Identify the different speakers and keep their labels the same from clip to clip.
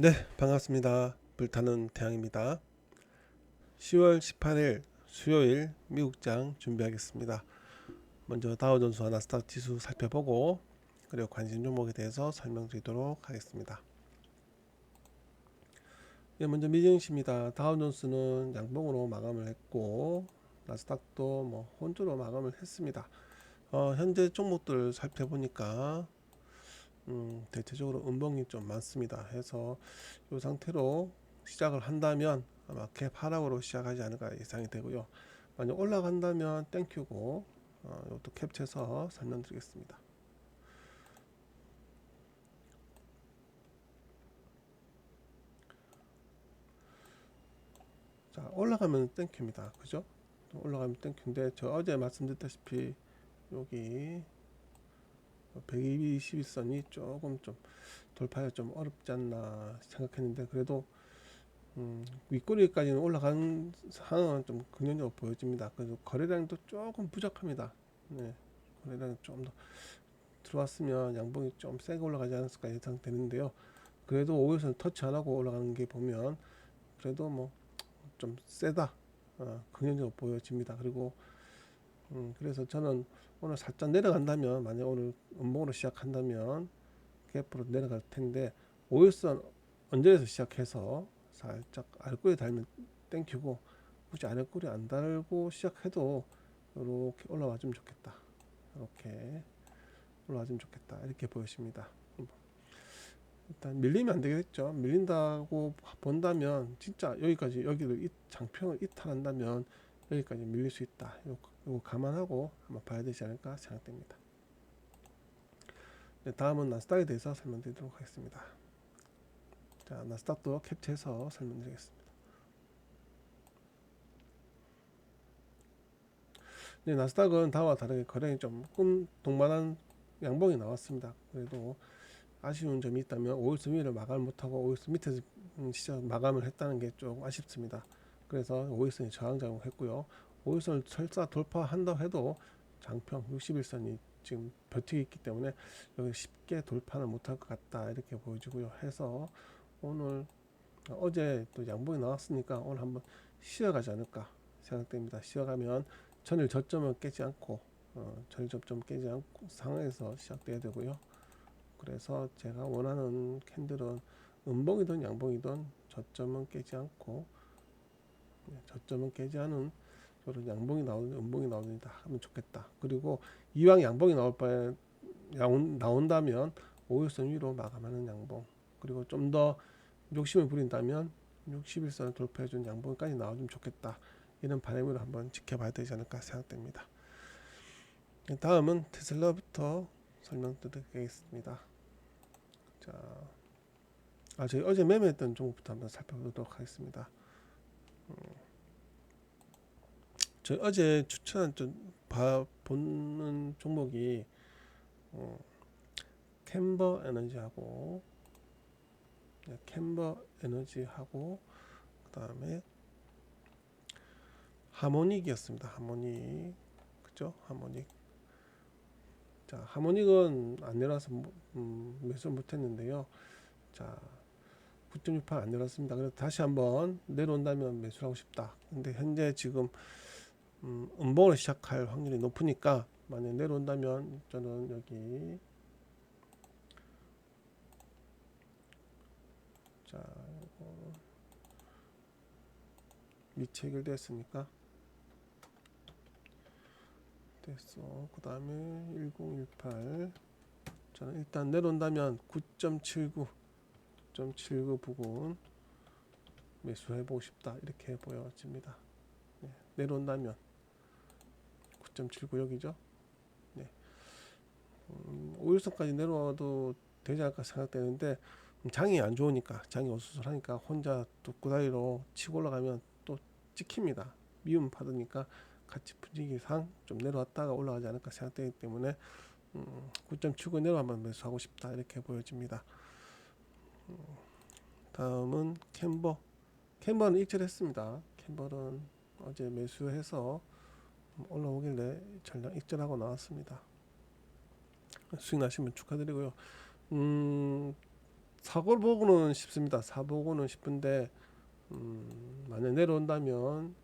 Speaker 1: 네, 반갑습니다. 불타는 태양입니다. 10월 18일 수요일 미국장 준비하겠습니다. 먼저 다우존스와 나스닥 지수 살펴보고 그리고 관심 종목에 대해서 설명드리도록 하겠습니다. 네, 먼저 미증시입니다. 다우존스는 양봉으로 마감을 했고 나스닥도 뭐 혼조로 마감을 했습니다. 어, 현재 종목들 살펴보니까 음, 대체적으로 음봉이 좀 많습니다. 해서 이 상태로 시작을 한다면 아마 갭 하락으로 시작하지 않을까 예상이 되고요. 만약 올라간다면 땡큐고 어, 이것도 캡쳐서 설명드리겠습니다. 자 올라가면 땡큐입니다. 그죠? 올라가면 땡큐인데 저 어제 말씀드렸다시피 여기 121선이 조금 좀 돌파가 좀 어렵지 않나 생각했는데 그래도 음, 윗꼬리까지는 올라간 상황은 좀 긍정적으로 보여집니다. 그래서 거래량도 조금 부족합니다. 네, 거래량이 좀더 들어왔으면 양봉이 좀 세게 올라가지 않았을까 예상되는데요. 그래도 5일선 터치 안 하고 올라가는 게 보면 그래도 뭐 좀 세다, 어, 긍정적으로 보여집니다. 그리고 음, 그래서 저는 오늘 살짝 내려간다면 만약 오늘 음봉으로 시작한다면 갭으로 내려갈 텐데 5일선 언저리에서 시작해서 살짝 알꼬리 달면 땡큐고 굳이 알꼬리 안 달고 시작해도 이렇게 올라와 주면 좋겠다. 이렇게 올라와 주면 좋겠다. 이렇게 보여집니다. 일단 밀리면 안 되겠죠. 밀린다고 본다면 진짜 여기까지 여기를 이 장평을 이탈한다면 여기까지 밀릴 수 있다 요거 요거 감안하고 한번 봐야 되지 않을까 생각됩니다 네, 다음은 나스닥에 대해서 설명드리도록 하겠습니다 자, 나스닥도 캡처해서 설명드리겠습니다. 네, 나스닥은 다와 다르게 거래량이 조금 동반한 양봉이 나왔습니다. 그래도 아쉬운 점이 있다면 5일선 위를 마감을 못하고 5일선 밑에서 시작 마감을 했다는 게 좀 아쉽습니다. 그래서 5일선이 저항 작용했고요. 5일선을 설사 돌파한다고 해도 장평 61선이 지금 버티고 있기 때문에 여기 쉽게 돌파는 못할 것 같다 이렇게 보여지고요. 해서 오늘 어제 또 양봉이 나왔으니까 오늘 한번 쉬어가지 않을까 생각됩니다. 쉬어가면 전일 저점을 깨지 않고 어, 전일 저점 깨지 않고 상황에서 시작돼야 되고요. 그래서 제가 원하는 캔들은 음봉이든 양봉이든 저점은 깨지 않고 네, 저점은 깨지 않은 저런 양봉이 나오는 음봉이 나오는다 하면 좋겠다. 그리고 이왕 양봉이 나올 바에 나온다면 5일선 위로 마감하는 양봉 그리고 좀 더 욕심을 부린다면 61선을 돌파해준 양봉까지 나와주면 좋겠다. 이런 바람으로 한번 지켜봐야 되지 않을까 생각됩니다. 다음은 테슬라부터 설명드리겠습니다. 자, 아 저희 어제 매매했던 종목부터 한번 살펴보도록 하겠습니다. 음, 저희 어제 추천한 좀 봐, 보는 종목이 음, 캠버 에너지하고 네, 캠버 에너지하고 그 다음에 하모닉이었습니다. 하모닉 그죠? 하모닉 자 하모닉은 안 내려서 음, 매수 못했는데요. 자 9.68 안 내렸습니다. 그래서 다시 한번 내려온다면 매수하고 싶다. 근데 현재 지금 음, 음봉을 시작할 확률이 높으니까 만약 내려온다면 저는 여기 자 위치 해결됐으니까? 됐어. 그 다음에 1018 저는 일단 내려온다면 9.79 9.79 부분 매수해 보고 싶다. 이렇게 보여집니다. 네, 내려온다면 9.79 여기죠 네. 음, 5일선까지 내려와도 되지 않을까 생각되는데 장이 안 좋으니까 장이 어수선하니까 혼자 또 구다리로 치고 올라가면 또 찍힙니다. 미움 받으니까 같이 분위기상 좀 내려왔다가 올라가지 않을까 생각되기 때문에 음, 9.79 내려가면 매수하고 싶다 이렇게 보여집니다. 음, 다음은 캠버 캠버는 익절했습니다. 캠버는 어제 매수해서 올라오길래 전량 익절하고 나왔습니다. 수익 나시면 축하드리고요. 음, 사고보고는 쉽습니다. 사보고는 쉽은데 음, 만약 내려온다면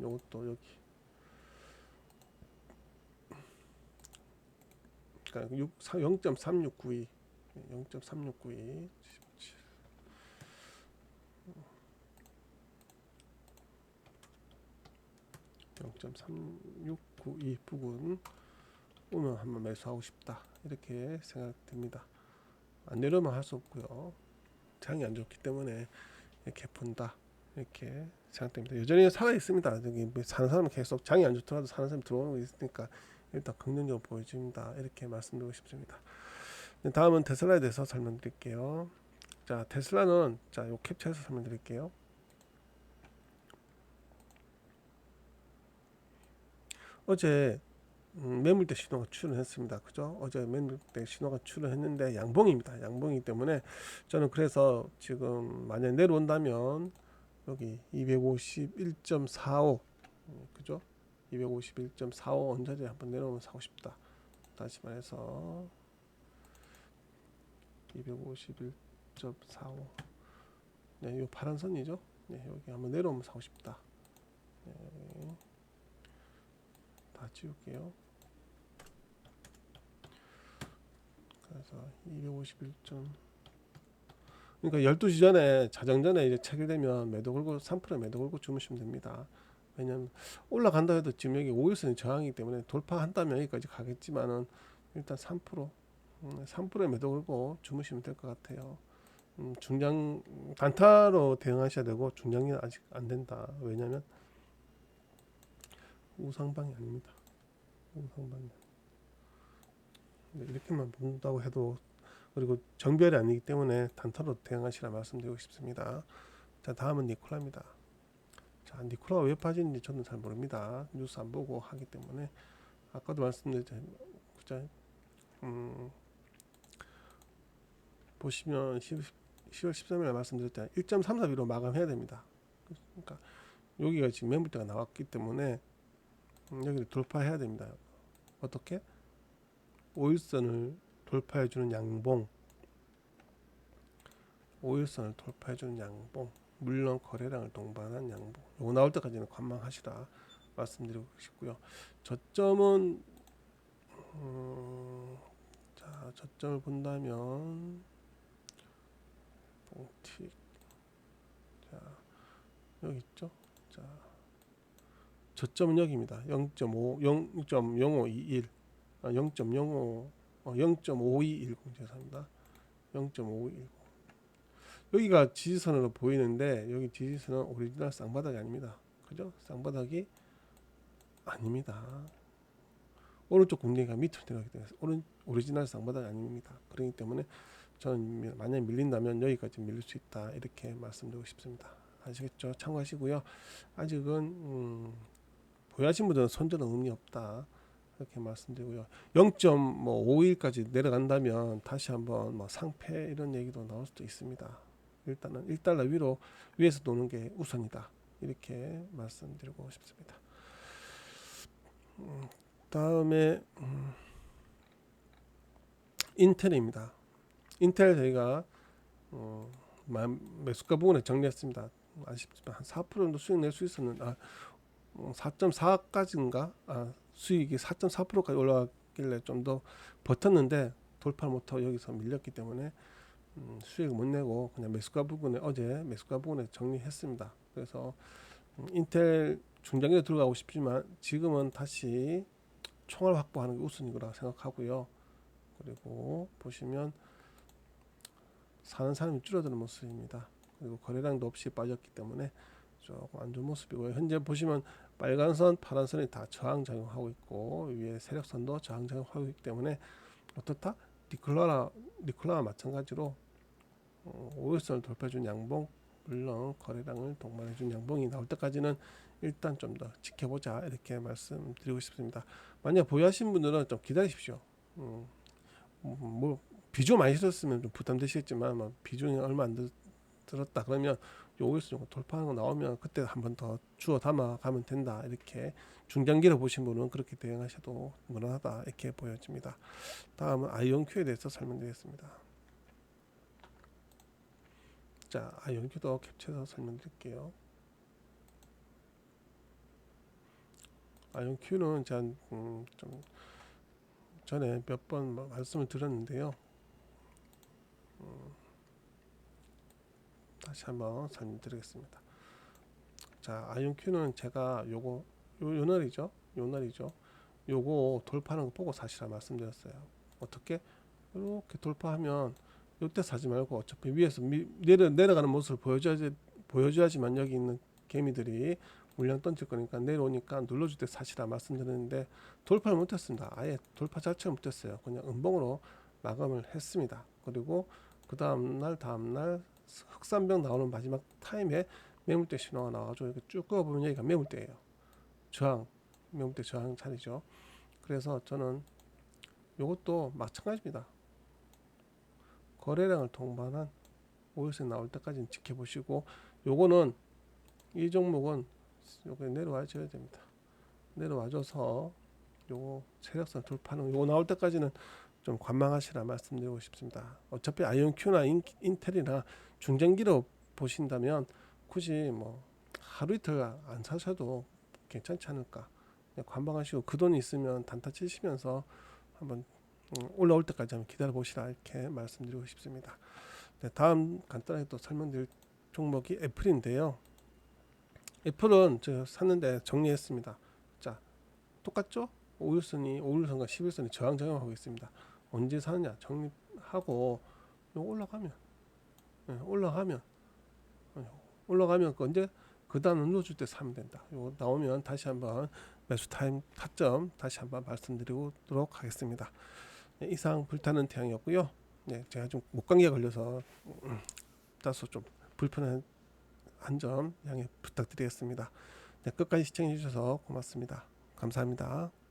Speaker 1: 요것도 여기 그러니까 6, 0.3692 0.3692 0.3692 부근 오면 한번 매수하고 싶다 이렇게 생각됩니다. 안 내려면 할 수 없고요. 장이 안 좋기 때문에 이렇게 본다 이렇게 생각됩니다. 여전히 살아 있습니다. 여기 뭐 사는 사람은 계속 장이 안 좋더라도 사는 사람 들어오는 거 있으니까 일단 긍정적으로 보여집니다. 이렇게 말씀드리고 싶습니다. 네, 다음은 테슬라에 대해서 설명드릴게요. 자 테슬라는 자요 캡처해서 설명드릴게요. 어제 음, 매물대 신호가 출현했습니다. 그죠? 어제 매물대 신호가 출현했는데 양봉입니다. 양봉이기 때문에 저는 그래서 지금 만약 내려온다면 여기 251.45 음, 그죠? 251.45 언저리 한번 내려오면 사고 싶다. 다시 말해서 251.45 네, 이 파란 선이죠. 네, 여기 한번 내려오면 사고 싶다. 네, 다 지울게요. 그래서 251점 그러니까 12시 전에 자정 전에 이제 체결되면 매도 걸고 3% 매도 걸고 주무시면 됩니다. 왜냐면 올라간다 해도 지금 여기 5일선이 저항이기 때문에 돌파한다면 여기까지 가겠지만은 일단 3% 음, 3%에 매도 걸고 주무시면 될 것 같아요. 음, 중장 단타로 대응하셔야 되고 중장기는 아직 안 된다. 왜냐면 우상방이 아닙니다. 우상방이 네, 이렇게만 본다고 해도 그리고 정별이 아니기 때문에 단타로 대응하시라 말씀드리고 싶습니다. 자 다음은 니콜라입니다. 자 니콜라가 왜 빠지는지 저는 잘 모릅니다. 뉴스 안 보고 하기 때문에 아까도 말씀드렸죠. 음, 보시면 10, 10월 13일에 말씀드렸잖아요. 1.34비로 마감해야 됩니다. 그러니까 여기가 지금 매물대가 나왔기 때문에 음, 여기를 돌파해야 됩니다. 어떻게? 5일선을 돌파해주는 양봉. 5일선을 돌파해주는 양봉. 물론 거래량을 동반한 양봉. 요거 나올 때까지는 관망하시라 말씀드리고 싶고요. 저점은 음, 자 저점을 본다면 봉틱. 자 여기 있죠? 자 저점은 여기입니다 0.5 0.0521 아, 0.05 어, 0.5210 죄송합니다. 0.5210 여기가 지지선으로 보이는데 여기 지지선은 오리지널 쌍바닥이 아닙니다. 그죠? 쌍바닥이 아닙니다. 오른쪽 궁뎅이가 밑으로 내려가기 때문에 오른 오리지널 쌍바닥이 아닙니다. 그렇기 때문에 저는 만약 밀린다면 여기까지 밀릴 수 있다 이렇게 말씀드리고 싶습니다. 아시겠죠? 참고하시고요. 아직은 음, 보유하신 분들은 손절은 의미 없다. 이렇게 말씀드리고요. 0.5일까지 내려간다면 다시 한번 뭐 상패 이런 얘기도 나올 수도 있습니다. 일단은 1달러 위로 위에서 노는 게 우선이다. 이렇게 말씀드리고 싶습니다. 음, 다음에 음, 인텔입니다. 인텔 저희가 어, 매수가 부분에 정리했습니다. 아쉽지만 한 4% 정도 수익 낼 수 있었는 아 4.4까지인가 아, 수익이 4.4%까지 올라갔길래 좀 더 버텼는데 돌파 못하고 여기서 밀렸기 때문에 음, 수익을 못 내고 그냥 매수가 부분에 어제 매수가 부분에 정리했습니다. 그래서 음, 인텔 중장기로 들어가고 싶지만 지금은 다시 총알 확보하는 게 우선이라고 생각하고요. 그리고 보시면 사는 사람이 줄어드는 모습입니다. 그리고 거래량도 없이 빠졌기 때문에 조금 안 좋은 모습이고요. 현재 보시면 빨간 선, 파란 선이 다 저항 작용하고 있고 위에 세력선도 저항 작용하고 있기 때문에 어떻다? 니콜라라 니콜라와 마찬가지로 어, 5일선을 돌파해준 양봉 물론 거래량을 동반해준 양봉이 나올 때까지는 일단 좀 더 지켜보자 이렇게 말씀드리고 싶습니다. 만약 보유하신 분들은 좀 기다리십시오. 음, 뭐 비중 많이 들었으면 좀 부담되시겠지만 뭐 비중이 얼마 안 들, 들었다 그러면 요일수 정도 돌파하는 거 나오면 그때 한 번 더 주워 담아 가면 된다 이렇게 중장기로 보신 분은 그렇게 대응하셔도 무난하다 이렇게 보여집니다. 다음은 아이온큐에 대해서 설명드리겠습니다. 자, 아이온큐도 캡처해서 설명드릴게요. 아이온큐는 제가 음, 좀 전에 몇 번 말씀을 드렸는데요. 음, 다시 한번 설명드리겠습니다. 자, 아이온큐는 제가 요거 요, 요 날이죠. 요 날이죠. 요거 돌파하는 거 보고 사실은 말씀드렸어요. 어떻게 이렇게 돌파하면 이때 사지 말고 어차피 위에서 미, 내려 내려가는 모습을 보여줘야지 보여줘야지만 여기 있는 개미들이 물량 던질 거니까 내려오니까 눌러줄 때 사실아 말씀드렸는데 돌파를 못했습니다. 아예 돌파 자체를 못했어요. 그냥 음봉으로 마감을 했습니다. 그리고 그 다음 날 다음 날 흑산병 나오는 마지막 타임에 매물대 신호가 나와가지고 이렇게 쭉 끌어보면 여기가 매물대예요. 저항 매물대 저항 자리죠. 그래서 저는 이것도 마찬가지입니다. 거래량을 동반한 5일선 나올 때까지는 지켜보시고 요거는 이 종목은 요게 내려와 줘야 됩니다. 내려와 줘서 요거 세력선 돌파하는 요거 나올 때까지는 좀 관망하시라 말씀드리고 싶습니다. 어차피 아이온큐나 인, 인텔이나 중장기로 보신다면 굳이 뭐 하루 이틀 안 사셔도 괜찮지 않을까. 그냥 관망하시고 그 돈이 있으면 단타 치시면서 한번 음, 올라올 때까지 한번 기다려 보시라 이렇게 말씀드리고 싶습니다. 네, 다음 간단하게 또 설명드릴 종목이 애플인데요. 애플은 제가 샀는데 정리했습니다. 자, 똑같죠? 5일선이 5일선과 11선이 저항 작용하고 있습니다. 언제 사느냐 정리하고 요 올라가면 네, 올라가면 어, 올라가면 그 언제 그 다음 눌러줄 때 사면 된다. 요 나오면 다시 한번 매수 타임 타점 다시 한번 말씀드리도록 하겠습니다. 네, 이상 불타는 태양이었고요. 네, 제가 좀 목감기가 걸려서 음, 다소 좀 불편한 한 점 양해 부탁드리겠습니다. 네, 끝까지 시청해 주셔서 고맙습니다. 감사합니다.